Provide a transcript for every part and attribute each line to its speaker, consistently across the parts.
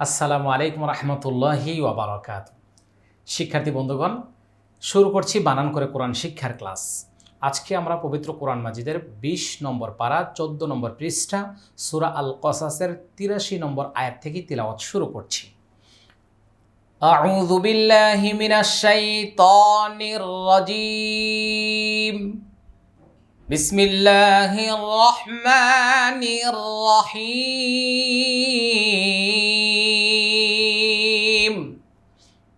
Speaker 1: আসসালামু আলাইকুম রহমতুল্লাহি ওবরাকাত শিক্ষার্থী বন্ধুগণ শুরু করছি বানান করে কোরআন শিক্ষার ক্লাস আজকে আমরা পবিত্র কোরআন মাজিদের ২০ নম্বর পারা ১৪ নম্বর পৃষ্ঠা সুরা আল কসাসের তিরাশি নম্বর আয়াত থেকে তিলাওয়াত শুরু করছি أعوذ بالله من الشيطان الرجيم بسم الله الرحمن الرحيم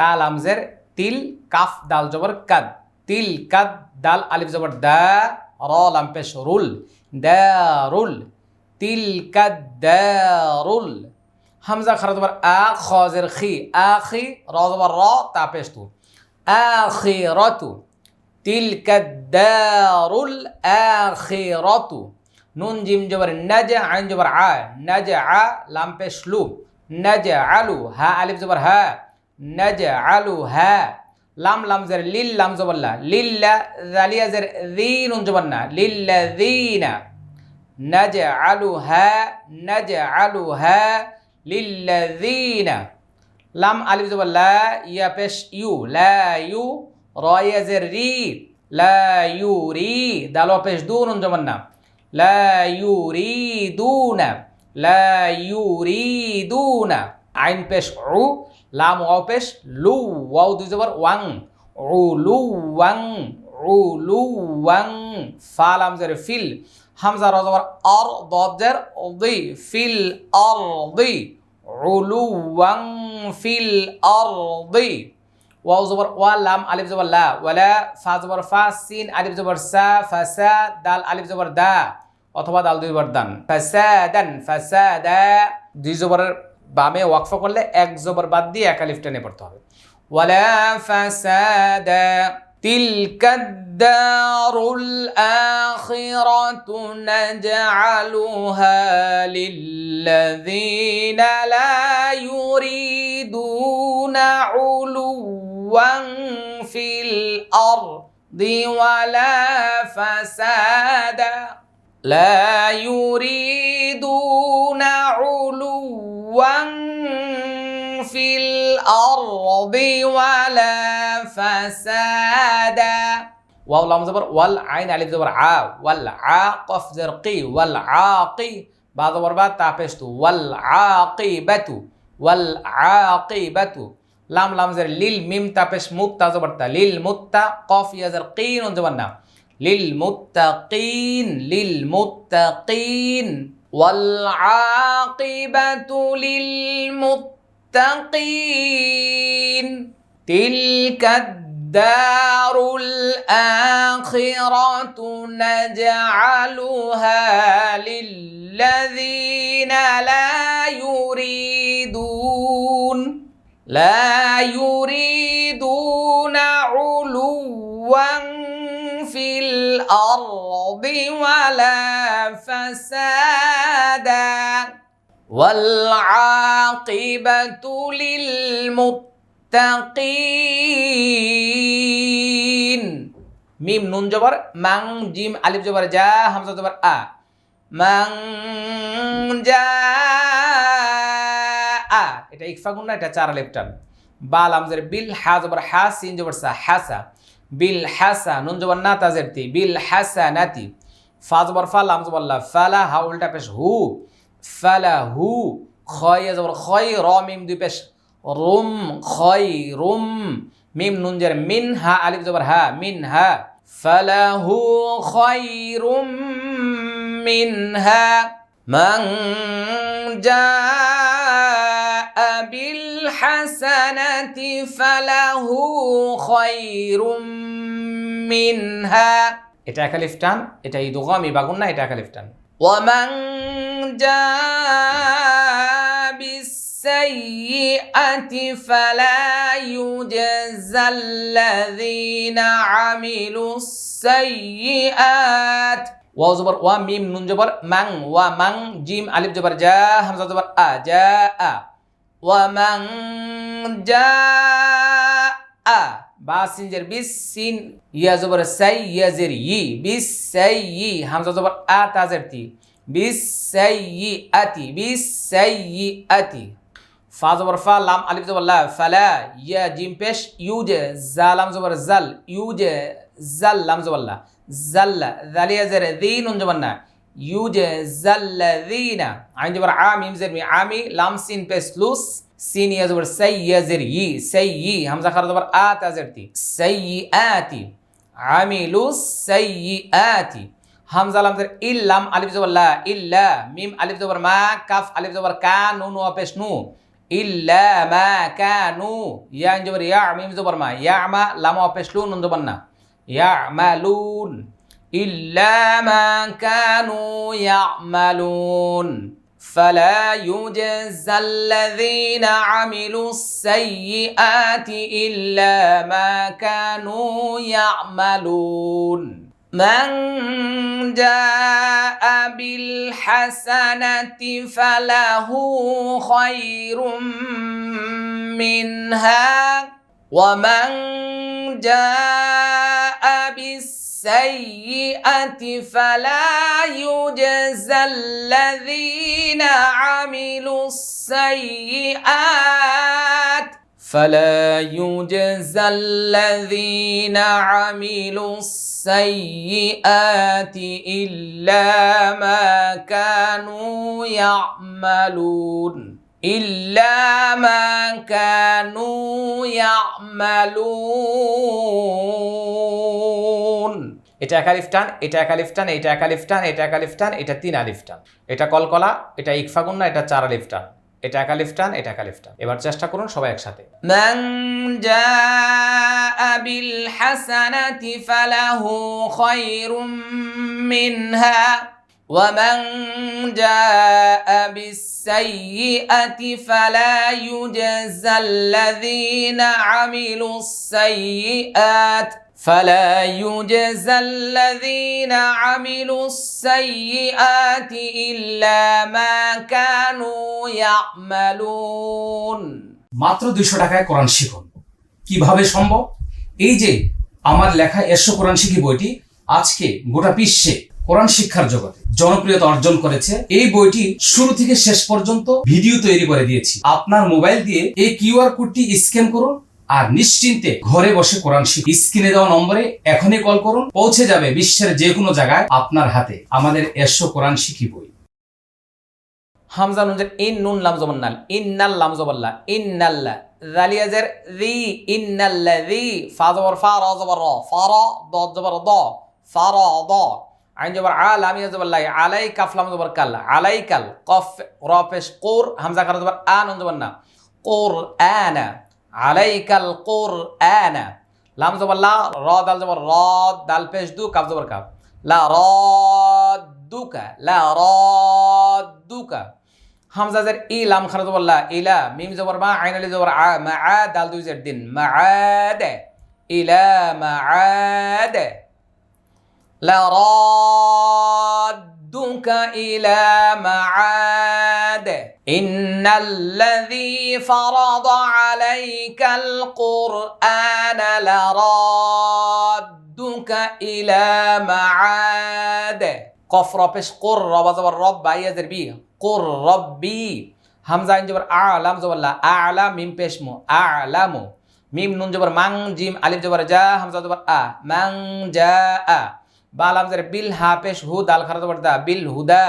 Speaker 1: তাল আমজের তিল কাফ দাল জবর কাদ তিল কাদ দাল আলিফ জবর দা র লাম পেশ রুল দারুল তিল কাদ দারুল হামজা খারা জবর আ খজের খি আখি র জবর র তা পেশ তু আখিরাতু تلك الدار الآخرة نون جيم جبر نجع عين جبر ع نجع لام بشلو نجعل ها ألف جبر ها নাজআলুহা লাম লাম জের লিল লাম জবল্লা লিল্লা জালিয়া জের দিন উঞ্জবন্না লিল্লা দিনা নাজআলুহা নাজআলুহা লিল্লাযিনা লাম আলিফ জবল্লা ইয়া পেশ ইউ লা ইউ রয়া জের রি লা ইউরি দাল পেশ দুন উঞ্জবন্না লা ইউরিদুনা লা ইউরিদুনা আইন পেশ উ লাম ওয়াও পেশ, লু ওয়াও দুই জবর ওয়াং উলু ওয়াং উলু ওয়াং, ফা লাম জের ফিল, হামজা র জবর আর, দব জের দি, ফিল আর দি উলু ওয়াং, ফিল আর দি, ওয়াও জবর ওয়া, লাম আলিফ জবর লা, ওয়ালা, ফা জবর ফা, সিন আলিফ জবর সা ফাসা দাল আলিফ জবর দা, অথবা দাল দুইবার দান ফাসাদান ফাসাদা দুই জবরের বামে ওয়াকফা করলে এক জবর বাদ দিয়ে এক আলিফ টেনে পড়তে হবে ওয়ালা ফাসাদা تلك الدار الآخرة نجعلها للذين لا يريدون علوا في الأرض ولا فسادا لا يريدون علوا في الأرض ولا فسادا واو لام زبر والعين ألف زبر ع والعاقف زرقي والعاقي بعض زبر بعد تابشتو والعاقبة والعاقبة لام لام زر ليل ميم تابش مت زبرتا للمتا قاف يا زرقين زبرنا للمتقين للمتقين والعاقبة للمتقين. تلك الدار الآخرة نجعلها للذين لا يريدون. لا يريدون علوا في الأرض ولا فسادا والعاقبة للمتقين মিম নুন জবর মাং জিম আলিফ জবর যা হামজা জবর আ মাং যা আ এটা ইকফা গুণ না এটা চার আলিফ টান বা লামজের বিল হা জবর হা সিন জবর সা হাসা বিল হাসা নুন জবর না তাজের তি বিল হাসা নাতি ফা জবর ফা লাম জবর লা ফালা হা উল্টা পেশ হু ফালা হু খয় জবর খয় র মিম দুই পেশ। রুম খয় রুম মিম নুন জের মিন হা আলিফ জবর হা মিন হা ফালাহু খয়রুম মিনহা। মান বিল হাসানাতি ফালাহু খয়রুম মিনহা। এটা একালিফ টান, এটা ইদগামি বাগুন না, এটা একালিফ টান। ওয়ামান জাআ বিসসাইয়্যাতি ফালা يجزى الذين عملوا السيئات ওয়াও জবর ওয়া মিম নুন জবর মাং ওয়া মাং জিম আলিফ জবর জা হামজা জবর আ জা আ ওয়া মাং জা আ বা সিনজের বিস সিন ইয়া জবর সাই, ইয়া জের ই বিস সাই ই, হামজা জবর আ তাজের তি বিস সাই আতি বিস সাই আতি ফা জবর ফা, লাম, আলিফ জবর লা ফালা ইয়া, জিম, পেশ ইউজে জা লাম জবর জাল ইউজে জাল, লাম জবর লা জাল্লা জালিয়া জের দি নুন জবর না। ইউজে জাল্লাযিনা আইন জবর আ মিম জের মি আমি লাম সিন পেশ লুস সিন ইয়া জবর সাই ইয়া জের ই সাই ই হামজা খার জবর আ তা জের তি সাই আতি আমিলু সাই আতি হামজা লাম জের ইল্লাম আলিফ জবর লা ইল্লা মিম আলিফ জবর মা কাফ আলিফ জবর কা নুন ওয়া পেশ নু ইল্লা মা কানু ইয়া আইন জবর ইয়া মিম জবর মা ইয়া মা লাম ওয়া পেশ লু নুন জবর না ইয়ামালুন إلا ما كانوا يعملون. فلا يجزى الذين عملوا السيئات إلا ما كانوا يعملون. من جاء بالحسنة فله خير منها ومن جاء بالسيئة فلا يجزى الذين عملوا السيئات. فلا يجزى الذين عملوا السيئات إلا ما كانوا يعملون. إلا ما كانوا يعملون এটা এক আলিফ টান এটা এক আলিফ টান এটা এক আলিফ টান এটা এক আলিফ টান এটা তিন আলিফ টান এটা কলকলা এটা ইকফা গুন্না এটা চার আলিফ টান এটা এক আলিফ টান এটা এক আলিফ টান এবার চেষ্টা করুন সবাই একসাথে মান জাআ বিল হাসানাতি ফালাহু খায়রুম মিনহা ومن جاء بالسيئة فلا يجزى الذين عملوا السيئات فلا يجزى الذين عملوا السيئات إلا ما كانوا يعملون
Speaker 2: মাত্র দুইশো টাকায় কোরআন শিখুন কিভাবে সম্ভব এই যে আমার লেখা এসো কোরআন শিখি বইটি আজকে গোটা বিশ্বে কোরআন শিক্ষার জগতে জনপ্রিয়তা অর্জন করেছে। এই বইটি শুরু থেকে শেষ পর্যন্ত ভিডিও তৈরি করে দিয়েছি। আপনার মোবাইল দিয়ে এই কিউআর কোডটি স্ক্যান করুন আর নিশ্চিন্তে ঘরে বসে কোরআন শিখ স্ক্রিনে দেওয়া নম্বরে এখনই কল করুন। পৌঁছে যাবে বিশ্বের যে কোনো জায়গায় আপনার হাতে। আমাদের এসো কোরআন শিখি বই।
Speaker 1: হামজা নুন জের ইন নুন লাম জবন্নাল ইন্নাল লাম জবল্লা ইন্নাল্লা জালিয়া জের রি। ইন্নাল্লা রি। ফা জবর ফা, র জবর র। ফা, র, দ জবর দ। ফা, র, দ। আইন জবর আ লাম ইয়া জবর আলাই কাফ, লাম জবর কাল, আলাই কাল, কফ, র, পেশ, কোর, হামজা খার জবর আ, নুন জবর না, কোর, আনা আলাইকাল কোর, আনা, লাম জবর লা, র, দাল জবর র, দাল পেশ, দু, কাফ জবর কাফ, লা, র, দুকা, লা, র, দুকা, হামজা জের ই, লাম খারাজ বল্লা ইলা মিম জবর মা, আইন আলি জবর আ, মা, আ, দাল দুই জের দিন, মা আদ ইলা মা আদ লা رادك إلى معاد إن الذي فرض عليك القرآن لرادك إلى معاد কফ রপেশ কোর রবা জবর রব বাইয়া জের বি কোর রব্বি হামজা ইন জবর আ লাম জবর লা আলা মিম পেশ মু আলামু মিম নুন জবর মাং জিম আলিফ জবর জা হামজা জবর আ মাং জা আ বা লাম জের বিল হা পেশ হু দাল খারা জবর দা বিল হুদা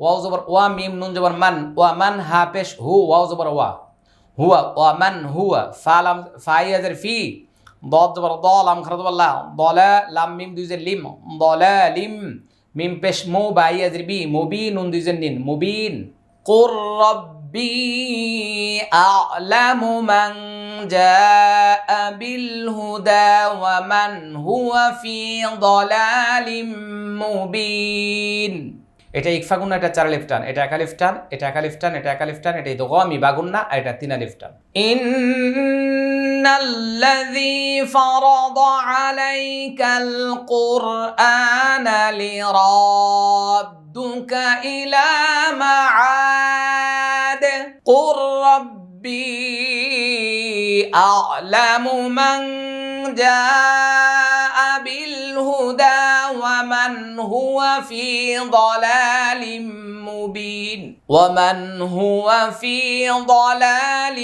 Speaker 1: ওয়াও জবর ওয়া মিম নুন জবর মান ওয়া মান হা পেশ হু ওয়াও জবর ওয়া হুয়া ওয়া মান হুয়া ফা লাম ফাইয়া জের ফি ضاد জবর দ লাম খারা জবর লা দলা লাম মিম দুই জের লিম দলা লিম মিম পেশ মু বাই আজর বি মুবিন নুন দুইজন নিন মুবিন কুর রব্বি আ'লামু মান জাআ বিল হুদা ওয়া মান হুয়া ফি দালালিম মুবিন এটা ইকফা গুন্না এটা চার লিফটান এটা একা লিফটান এটা একা লিফটান এটা একা লিফটান এটা ইদগামি বাগুন্না আর এটা তিনা লিফটান ইন্নাল্লাযী ফারাদা আলাইকা القرآن لرادك إلى معاد قل ربي أعلم من جاء بالهدى ومن هو في ضلال مبين ومن هو في ضلال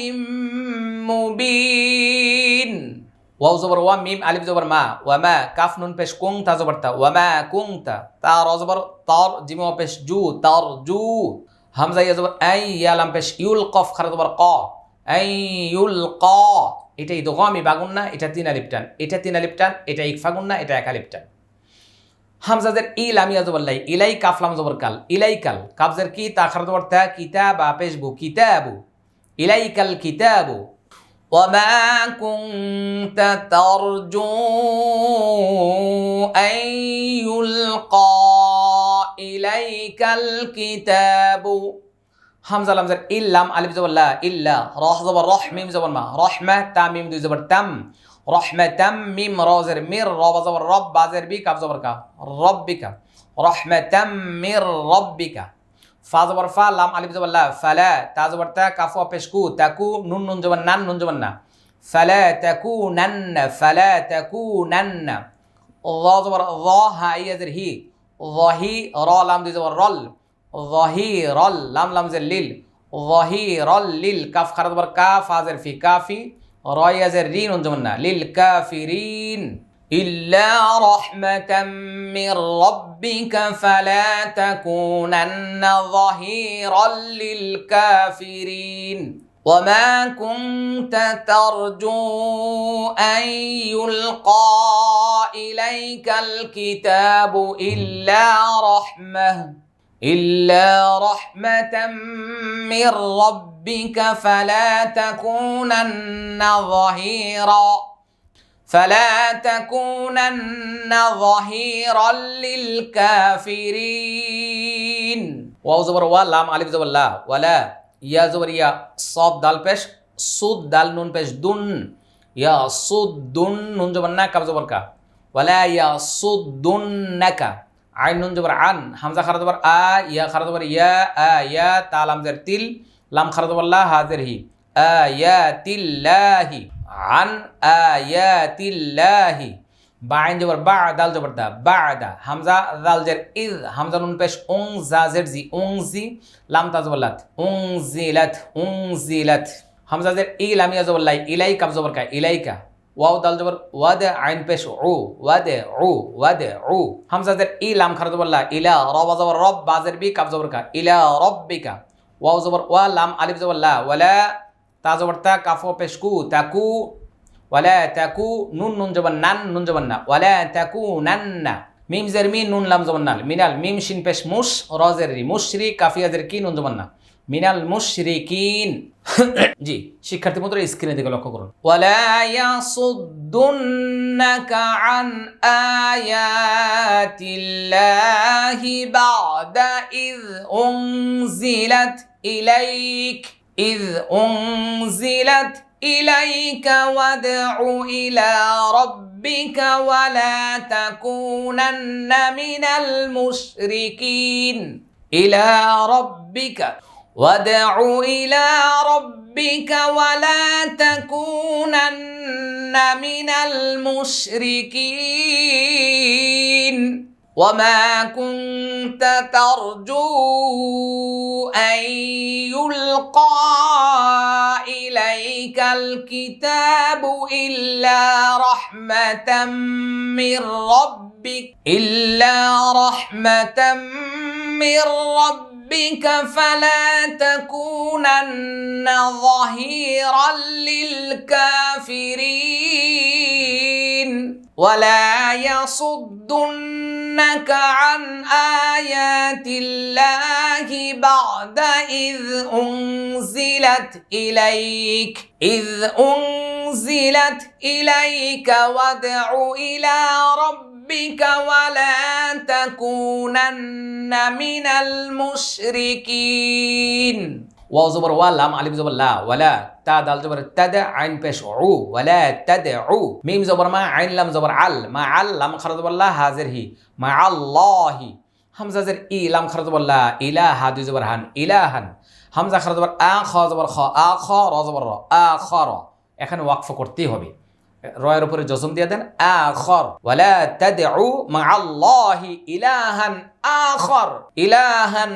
Speaker 1: مبين ওয়াও জবর ওয়া মিম আলিফ জবর মা ওয়ামা কাফ নুন পেশ কুং তা জবর তা ওয়ামা কুং তা তা র জবর তর জিম ওয়া পেশ জু তর জু হামজা ইয়া জবর আই ইয়া লাম পেশ ইউল কফ খারা জবর ক আই ইউল ক এটা ইদগামি বাগুন না এটা তিন আলিফ টান এটা তিন আলিফ টান এটা ইকফাগুন না এটা এক আলিফ টান হামজাদের ই লামিয়া জবর লাই ইলাই কাফলাম জবর কাল ইলাই কাল কাবজের কি তা খারা জবর তা কিতাবা পেশ বু কিতাবু ইলাইকাল কিতাবু وما كنت ترجو أن يلقى ইলাইকাল কিতাবু। হামজা লামজার ইল্লাম, আলিফ জবল্লা ইল্লা, রহ জবর রহ, মিম জবর মা, রহমা তামিম দুই জবর তাম রহমাতাম মিম রজের মির, রব জবর রব, বাজের বি কাব জবর কা, রব্বিকা রহমাতাম মির রব্বিকা, ফা জবর ফা, লাম, আলিফ জবর লা, ফালা, তা জবর তা, কাফু পেশকু তাকু নুন নুন জবর নান নুন জবর না, ফালা তাকু নান ফালা তাকু নান র জবর র হাই ইয়াজের হি হি র লাম দুই জবর রল ظهيرا لام لام زر ليل ظهيرا ليل كاف خرج بر كاف هازر في كافي راي زر رين جمنا للكافرين إلا رحمة من ربك فلا تكونن ظهيرا للكافرين وما كنت ترجو أن يلقى إليك الكتاب إلا رحمة إلا رحمة من ربك فلا تكونن ظهيرا فلا تكونن ظهيرا للكافرين واو زبر وا لام الف زبر لا ولا يا زبر يا صاد دال پیش سود دال نون پیش دون يا سود دون نون زبر نا کب زبر کا ওয়ালা ইয়া সুদ্দুন্নাকা আইন নুন জবর আন, হামজা খারা জবর আ, ইয়া খারা জবর ইয়া, আ, ইয়া, তা লাম জের তিল, লাম খারা জবর লা হাজের হি। আয়াতিল্লাহি আন আয়াতিল্লাহি বা আইন জবর বা, দাল জবর দা, বা দা। হামজা, দাল জের ইজ হামজা নুন পেশ উং, জা জের জি, উং জি, লাম তা জবর লাত। উং জিলাত উং জিলাত হামজা জের ই, লামিয়া জবর লাই ইলাই কাব জবর কা, ইলাইকা। ওয়াও দাল জবর ওয়াদে আইন পেশ উ, ওয়াদে উ ওয়াদে উ। হামজাদের ই লাম খারজ বল্লা ইলা রব জবর রব বাজের বি কাব জবর কা, ইলা রব্বিকা। ওয়াও জবর ওয়া লাম আলিফ জবর লা, ওয়ালা তা জবর তা কাফো পেশ কু তাকু ওয়ালা তাকু নুন নুন জবর নান নুন জবর না, ওয়ালা তাকু নান্না মিম জের মি নুন লাম জবর নাল মিনাল মিম শিন পেশ মুশ রজের রি মুশরি কাফিয়াজের কি নুন জবর না। মিনাল মুশরিকিন জি শিক্ষার্থী বন্ধুরা স্ক্রিনে দিকে লক্ষ্য করুন ওয়ালা ইয়াসুদ্দুন্নাকা আন আয়াতিল্লাহি বাদা ইয উনজিলাত ইলাইক إذ أنزلت إليك وادع إلى ربك ولا تكونن من المشركين إلى ربك وادع إلى ربك ولا تكونن من المشركين. وما كنت ترجو أن يلقى إليك الكتاب إلا رحمة من ربك إلا رحمة من ربك. فلا تكونن ظهيرا للكافرين. ولا يصدنك عن آيات الله بعد إذ أنزلت إليك إذ أنزلت إليك وادع إلى ربك ولا تكونن من المشركين ওয়াও জবর ওয়া লাম আলিফ জবর লা, ওয়ালা তা দাল জবর তাদ আইন পেশ উ ওয়ালা তাদ উ মিম জবর মা আইন লাম জবর আল, মা আল লাম খারা জবর লা হাজির হি, মা আল্লাহি, হামজা জের ই লাম খারা জবর লা ইলাহা, দুই জবর হান, ইলাহান, হামজা খারা জবর আ, খ জবর খ, আ, খ, র জবর র, আ, খ, র, এখানে ওয়াকফ করতেই হবে। রয়ের উপরে জজম দিয়ে দেন আখর ওয়ালা তাদউ মা আল্লাহি ইলাহান আখর ইলাহান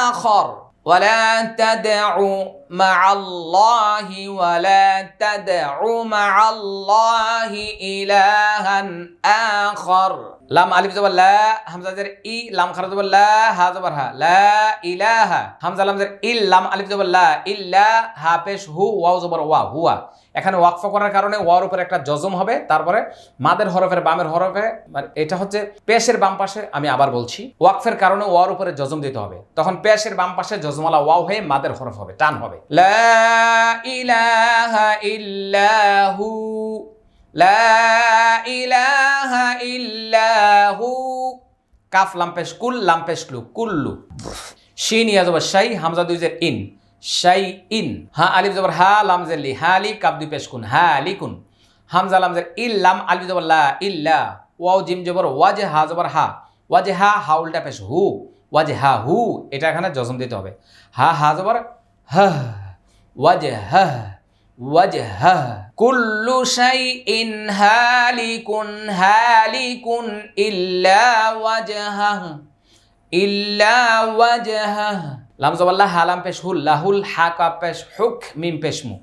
Speaker 1: আখর। ولا تدع مع الله ولا تدعوا مع الله إلها آخر লাম আলিফ জবর লা হামজা জের ই লাম খারা জবর লা হা জবর হা লা ইলাহা হামজা লাম জের ইল লাম আলিফ জবর লা ইল্লা হা পেশ হু ওয়াও জবর ওয়া হুয়া এখানে ওয়াকফ করার কারণে ওয়ার উপরে একটা জজম হবে তারপরে মাদের হরফের বামের হরফে মানে এটা হচ্ছে পেশের বাম পাশে আমি আবার বলছি ওয়াকফের কারণে ওয়ার উপরে জজম দিতে হবে তখন পেশের বাম পাশে জজমালা ওয়াও হয়ে মাদের হরফ হবে টান হবে লা ইলাহা ইল্লাহু, লা ইলাহা কাফ লাম্পেশ, কুল লাম্পেশ ক্লু কুল্লু। শিন, ইয়া জবর, শাই, হামজা দুই জের, ইন। শাই, ইন। হা, আলিফ জবর, হা, লাম জের, লি। হা, লি কাপ দুই পেশ কুন। হা, লি, কুন। হামজা, লাম জের, ইল, লাম, আলিফ জবর, লা ইল্লা। ওয়াও, জিম জবর ওয়াজে হা জবর, হা। ওয়াজে হা হা, উল্টা পেশ হু। ওয়াজে হা, হু, এটা এখানে জজম দিতে হবে। হা হা জবর হ্যাঁ, ওয়াজহা ওয়াজহা হ্যাঁ, হ্যাঁ। কুল্লু শাইইন হালিকুন হালিকুন ইল্লা ওয়াজহা ইল্লা ওয়াজহা লাম জবাল্লাহ হালাম পেশ হুল লাহুল হাকা পেশ হুক, মিম পেশ মু।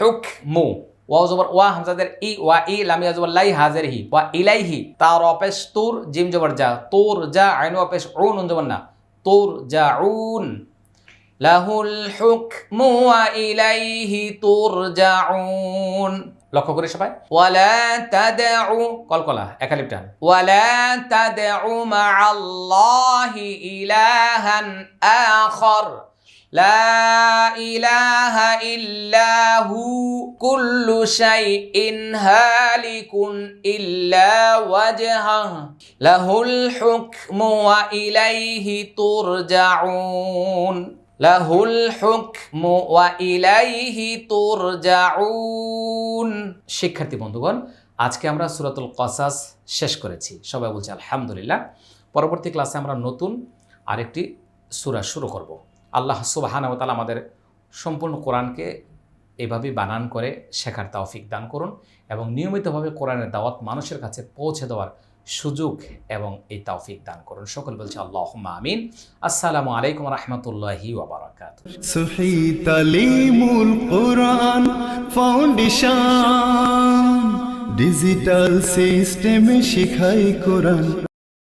Speaker 1: হুক, মু। ওয়া জবর ওয়া, হামজাদের ই, ওয়া, ই, লাম ইয়াজবাল্লাই হাজের হি, ওয়া, ইলাইহি তার অপেশ তুর, জিম জবর যা, তোর, যা, আইন অপেশ উন উন জবর না, তোর, যা উন লাহুল হুকমু ওয়া ইলাইহি তুরজাউন। লক্ষ্য করে সবাই। ওয়ালা তাদউ কলকলা একালিপ টান ওয়ালা তাদউ মা'আল্লাহি ইলাহান আখর। লা ইলাহা ইল্লা হু কুল্লু শাইইন হালিকুন ইল্লা ওয়াজহাহ। লাহুল হুকমু ওয়া ইলাইহি তুরজাউন। লাহুল হুকমু ওয়া ইলাইহি তুরজাউন। শিক্ষার্থী বন্ধুগণ, আজকে আমরা সুরাতুল কসাস শেষ করেছি। সবাই বলছি, আলহামদুলিল্লাহ। পরবর্তী ক্লাসে আমরা নতুন আরেকটি সুরা শুরু করব। আল্লাহ তাআলা আমাদের সম্পূর্ণ কোরআনকে এভাবে বানান করে শেখার তৌফিক দান করুন এবং নিয়মিতভাবে কোরআনের দাওয়াত মানুষের কাছে পৌঁছে দেওয়ার সুযোগ এবং এই তৌফিক দান করুন। সকল বলছে আল্লাহ আমিন। আসসালামু আলাইকুম রহমতুল্লাহি ওবরাকাত
Speaker 3: সহি তালিমুল ফাউন্ডেশন, ডিজিটাল সিস্টেমে শিখাই কোরআন।